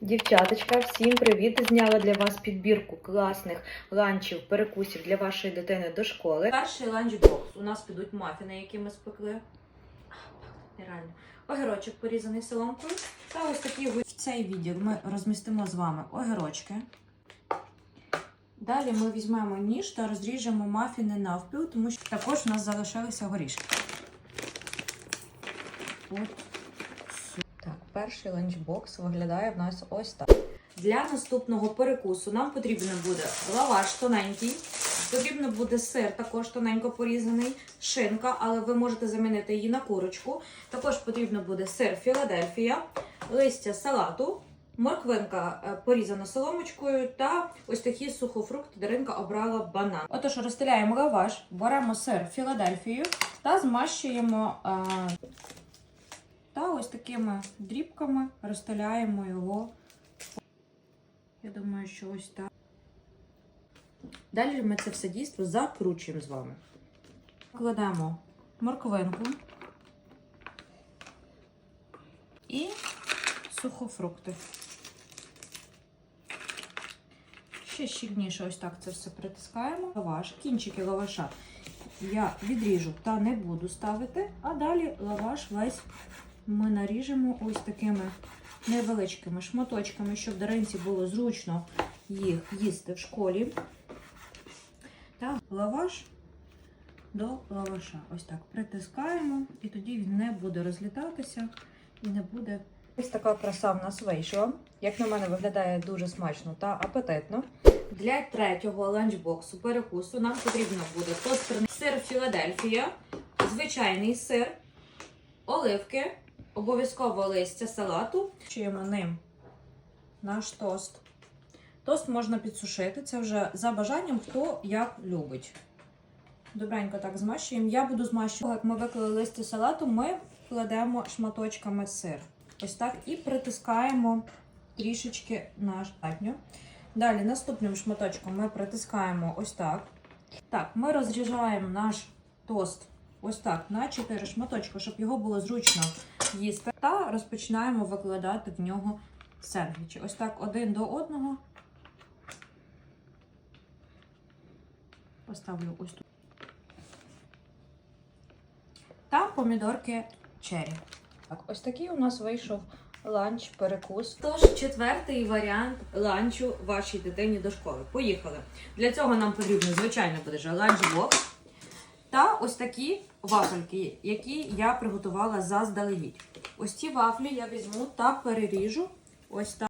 Дівчаточка, всім привіт! Зняла для вас підбірку класних ланчів, перекусів для вашої дитини до школи. Перший ланчбокс. У нас підуть мафіни, які ми спекли. Нереально. Огірочок порізаний соломкою. Та ось такі ви- в цей відділ ми розмістимо з вами огірочки. Далі ми візьмемо ніж та розріжемо мафіни навпіл, тому що також у нас залишилися горішки. От перший ланчбокс виглядає в нас ось так. Для наступного перекусу нам потрібен буде лаваш тоненький, потрібно буде сир, також тоненько порізаний, шинка, але ви можете замінити її на курочку. Також потрібно буде сир Філадельфія, листя салату, морквинка е, порізана соломочкою та ось такі сухофрукти. Даринка обрала банан. Отож, розстеляємо лаваш, беремо сир Філадельфію та змащуємо. е, ось такими дрібками розстеляємо його. Я думаю, що ось так. Далі ми це все дійство закручуємо з вами. Кладемо морквинку і сухофрукти. Ще щільніше ось так це все притискаємо. Лаваш, кінчики лаваша я відріжу та не буду ставити, а далі лаваш весь ми наріжемо ось такими невеличкими шматочками, щоб даринці було зручно їх їсти в школі. Та лаваш до лаваша. Ось так притискаємо, і тоді він не буде розлітатися і не буде. Ось така краса в нас вийшла. Як на мене, виглядає дуже смачно та апетитно. Для третього ланчбоксу перекусу нам потрібно буде тостерний сир Філадельфія, звичайний сир, оливки, обов'язково листя салату. Чуємо ним наш тост. Тост можна підсушити, це вже за бажанням, хто як любить. Добренько так змащуємо. Я буду змащувати, як ми виклали листя салату, ми кладемо шматочками сир. Ось так і притискаємо трішечки наш татню. Далі наступним шматочком ми притискаємо ось так. Так, ми розріжаємо наш тост ось так на 4 шматочки, щоб його було зручно їсти. Та розпочинаємо викладати в нього сендвічі. Ось так один до одного. Поставлю ось тут. Та помідорки черрі. Так, ось такий у нас вийшов ланч, перекус. Тож, четвертий варіант ланчу вашій дитині до школи. Поїхали. Для цього нам потрібно, звичайно, буде ланчбокс. Та ось такі вафельки, які я приготувала заздалегідь. Ось ці вафлі я візьму та переріжу ось так.